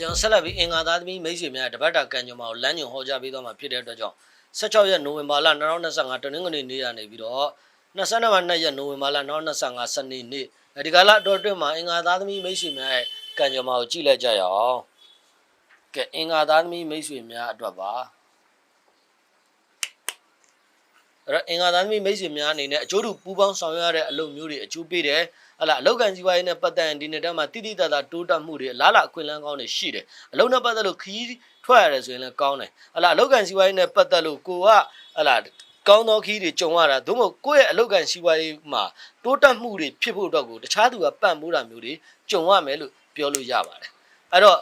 ကျွန်တော်ဆက်လက်ပြီးအင်္ဂါသားသမီးမိတ်ဆွေများတပတ်တာကံကြမ္မာကိုလမ်းညွန်ဟောကြားပေးသွားမှာဖြစ်တဲ့အတွက်ကြောင့်16ရက်နိုဝင်ဘာလ2025တနင်္ဂနွေနေ့ကနေပြီးတော့22ရက်နိုဝင်ဘာလ2025စနေနေ့ဒီကလာတော့အတွင်းမှာအင်္ဂါသားသမီးမိတ်ဆွေများရဲ့ကံကြမ္မာကိုကြည့်လိုက်ကြရအောင်ကဲအင်္ဂါသားသမီးမိတ်ဆွေများအတွက်ပါ အဲ့တော့အင်္ဂါသားသမီးမိတ်ဆွေများအနေနဲ့အကျိုးတူပူးပေါင်းဆောင်ရွက်ရတဲ့အလုပ်မျိုးတွေအကျိုးပေးတယ်ဟလာအလောက်ကန်ကြီးပွားရေးနဲ့ပတ်သက်ရင်ဒီနေ့တည်းမှာတိတိတတ်တာတိုးတက်မှုတွေအလားလာအခွင့်အလမ်းကောင်းတွေရှိတယ်အလုံးနဲ့ပတ်သက်လို့ခီးထွက်ရတယ်ဆိုရင်လည်းကောင်းတယ်ဟလာအလောက်ကန်ကြီးပွားရေးနဲ့ပတ်သက်လို့ကိုကဟလာကောင်းသောခီးတွေကြုံရတာသို့မဟုတ်ကိုယ့်ရဲ့အလောက်ကန်စီးပွားရေးမှာတိုးတက်မှုတွေဖြစ်ဖို့အတွက်ကိုတခြားသူကပံ့ပိုးတာမျိုးတွေကြုံရမယ်လို့ပြောလို့ရပါတယ်အဲ့တော့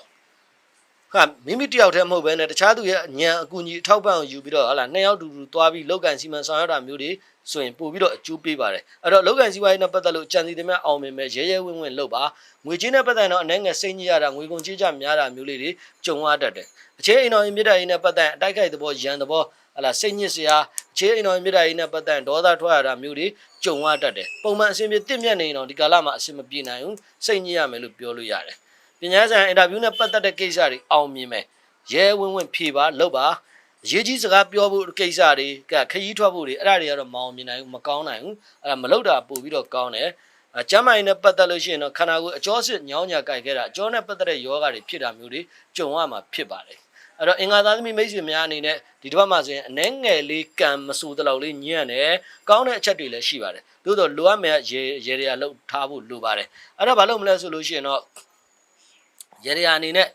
ဟာမိမိတယောက်တည်းမဟုတ်ဘဲနဲ့တခြားသူရဲ့အညံအကူအညီအထောက်ပံ့ကိုယူပြီးတော့ဟာလာနှစ်ယောက်တူတူသွားပြီးလောက်ကန်စီမံဆောင်ရွက်တာမျိုးတွေဆိုရင်ပို့ပြီးတော့အကျိုးပေးပါတယ်အဲ့တော့လောက်ကန်စီးပွားရေးနဲ့ပတ်သက်လို့ကြံစီသမျှအောင်မြင်မဲ့ရဲရဲဝင့်ဝင့်လုပ်ပါငွေချင်းနဲ့ပတ်သက်တော့အနေငယ်စိတ်ညစ်ရတာငွေကုန်ကြေးကြများတာမျိုးလေးတွေကြုံရတတ်တယ်အခြေအိမ်တော်ရင်မြစ်တာရေးနဲ့ပတ်သက်အတိုက်ခိုက်သဘောရန်သဘောဟလာစိတ်ညစ်စရာအခြေအိမ်တော်ရင်မြစ်တာရေးနဲ့ပတ်သက်ဒေါသထွက်ရတာမျိုးတွေကြုံရတတ်တယ်ပုံမှန်အဆင်ပြေတင့်မြတ်နေရင်တော့ဒီကာလမှာအဆင်မပြေနိုင်ဘူးစိတ်ညစ်ရမယ်လို့ပြောလို့ရတယ် ပညာဆိုင်အင်တာဗျူးနဲ့ပတ်သက်တဲ့ကိစ္စတွေအောင်မြင်မယ်ရဲဝင့်ဝင့်ဖြေပါလုပ်ပါအရေးကြီးစကားပြောဖို့ကိစ္စတွေကခရီးထွက်ဖို့တွေအဲ့ဒါတွေကတော့မအောင်မြင်နိုင်ဘူးမကောင်းနိုင်ဘူးအဲ့ဒါမလုပ်တာပို့ပြီးတော့ကောင်းတယ်အကျမ်းမာရေးနဲ့ပတ်သက်လို့ရှိရင်တော့ခန္ဓာကိုယ်အကျောစစ်ညောင်းညာကြိုက်ခဲ့တာအကျောနဲ့ပတ်သက်တဲ့ယောဂတွေဖြစ်တာမျိုးတွေကြုံရမှာဖြစ်ပါတယ်အဲ့တော့အင်္ဂါသားသမီးမိတ်ဆွေများအနေနဲ့ဒီတစ်ပတ်မှာဆိုရင်အနှဲငယ်လေးကံမဆူတလောက်လေးညံ့တယ်ကောင်းတဲ့အချက်တွေလည်းရှိပါတယ်သို့တော့လိုအပ်မဲ့ရေရေတွေကလှုပ်ထားဖို့လိုပါတယ်အဲ့တော့ဘာလို့မလဲဆိုလို့ရှိရင်တော့ ရေတွေအနေနဲ့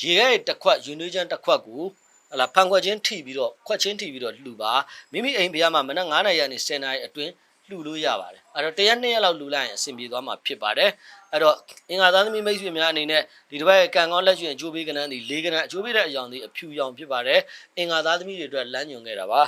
ရေရဲ့တစ်ခွက်ယူနွေးချမ်းတစ်ခွက်ကိုဟလာဖန်ခွက်ချင်းထိပြီးတော့ခွက်ချင်းထိပြီးတော့လှူပါမိမိအိမ်ဘုရားမှာမနက်9နာရီကနေ10နာရီအတွင်းလှူလို့ရပါတယ်အဲ့တော့တရက်နှစ်ရက်လောက်လှူလိုက်ရင်အဆင်ပြေသွားမှာဖြစ်ပါတယ်အဲ့တော့အင်္ဂါသားသမီးမိတ်ဆွေများအနေနဲ့ဒီတစ်ပတ်ရဲ့ကံကောင်းလက်ကျွင်အကျိုးပေးကဏ္ဍဒီ၄ကဏ္ဍအကျိုးပေးတဲ့အကြောင်းဒီအဖြူရောင်ဖြစ်ပါတယ်အင်္ဂါသားသမီးတွေအတွက်လမ်းညွန်ခဲ့တာပါ